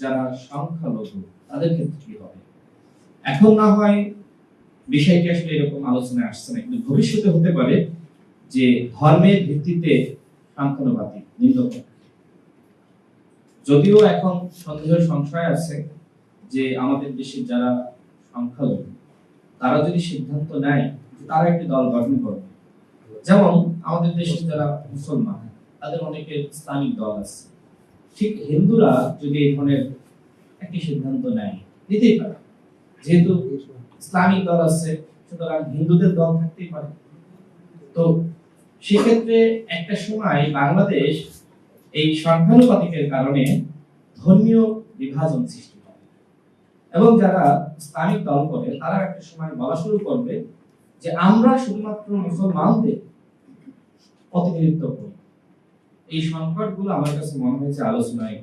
যারা সংখ্যালঘু, তাদের ক্ষেত্রে কি হবে? এখন না হয় বিষয়টি আসলে এরকম আলোচনায় আসছে না, কিন্তু ভবিষ্যতে হতে পারে যে ধর্মের ভিত্তিতে সংখ্যানুপাতি নিম্নপক্ষ যদিও এখন সন্দেহ, সংশয় আছে যে আমাদের দেশে যারা সংখ্যালঘু, তারা যদি সিদ্ধান্ত নেয় তারা একটি দল গঠন করবে, যেমন আমাদের দেশে যারা মুসলমান, তাদের অনেকের ইসলামিক দল আছে। ঠিক হিন্দুরা যদি এই ধরনের একটি সিদ্ধান্ত নেয়, নিতেই পারে। যেহেতু ইসলামিক দল আছে, সুতরাং হিন্দুদের দল থাকতেই পারে। তো সেক্ষেত্রে একটা সময় বাংলাদেশ এই সংখ্যানুপাতিকের কারণে ধর্মীয় বিভাজন সৃষ্টি হবে এবং যারা ইসলামিক দল করে, তারা একটা সময় বলা শুরু করবে যে আমরা শুধুমাত্র মুসলমানদের প্রতিনিধিত্ব করি। এই সংকটগুলো আমার কাছে মনে হয়েছে আলোচনায়